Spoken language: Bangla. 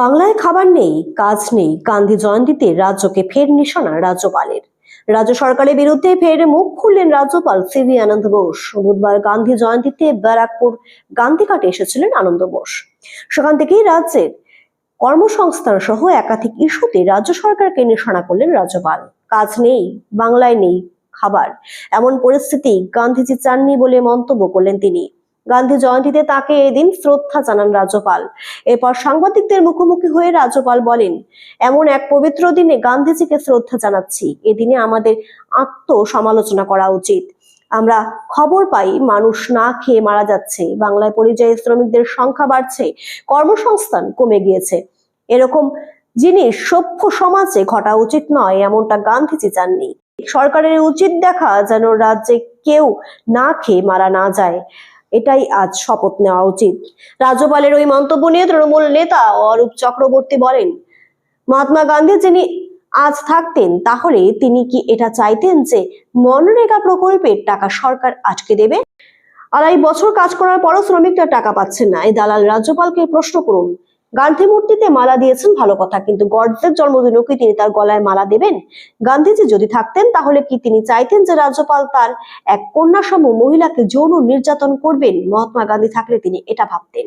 বাংলায় খাবার নেই, কাজ নেই, গান্ধী জয়ন্তীতে রাজ্যকে ফের নিশানা রাজ্যপালের। রাজ্য সরকারের বিরুদ্ধে ফের মুখ খুললেন রাজ্যপাল সিভি আনন্দ বোস। বুধবার গান্ধী জয়ন্তীতে ব্যারাকপুর গান্ধীঘাটে এসেছিলেন আনন্দ বোস। সেখান থেকেই রাজ্যের কর্মসংস্থান সহ একাধিক ইস্যুতে রাজ্য সরকারকে নিশানা করলেন রাজ্যপাল। কাজ নেই, বাংলায় নেই, খাবার। এমন পরিস্থিতি গান্ধীজি চাননি বলে মন্তব্য করলেন তিনি। গান্ধী জয়ন্তীতে তাকে এদিন শ্রদ্ধা জানান রাজ্যপাল। এরপর সাংবাদিকদের মুখোমুখি হয়ে রাজ্যপাল বলেন, এমন এক পবিত্র দিনে গান্ধীজিকে শ্রদ্ধা জানাচ্ছি। এদিনে আমাদের আত্মসমালোচনা করা উচিত। আমরা খবর পাই, মানুষ না খেয়ে মারা যাচ্ছে। বাংলায় পরিযায়ী শ্রমিকদের সংখ্যা বাড়ছে, কর্মসংস্থান কমে গিয়েছে। এরকম জিনিস সভ্য সমাজে ঘটা উচিত নয়, এমনটা গান্ধীজি চাননি। সরকারের উচিত দেখা যেন রাজ্যে কেউ না খেয়ে মারা না যায়। এটাই আজ শপথ নেওয়া উচিত। রাজ্যপালের ওই মন্তব্য নিয়ে তৃণমূল নেতা অরূপ চক্রবর্তী বলেন, মহাত্মা গান্ধী যিনি আজ থাকতেন, তাহলে তিনি কি এটা চাইতেন যে মনরেগা প্রকল্পের টাকা সরকার আটকে দেবে? আড়াই বছর কাজ করার পরও শ্রমিকরা টাকা পাচ্ছেন না। এই দালাল রাজ্যপালকে প্রশ্ন করুন গান্ধী মূর্তিতে মালা দিয়েছেন ভালো কথা, কিন্তু গডসের জন্মদিনও কি তিনি তার গলায় মালা দেবেন? গান্ধীজি যদি থাকতেন, তাহলে কি তিনি চাইতেন যে রাজ্যপাল তার এক কন্যাসম মহিলাকে যৌন নির্যাতন করবেন? মহাত্মা গান্ধী থাকলে তিনি এটা ভাবতেন।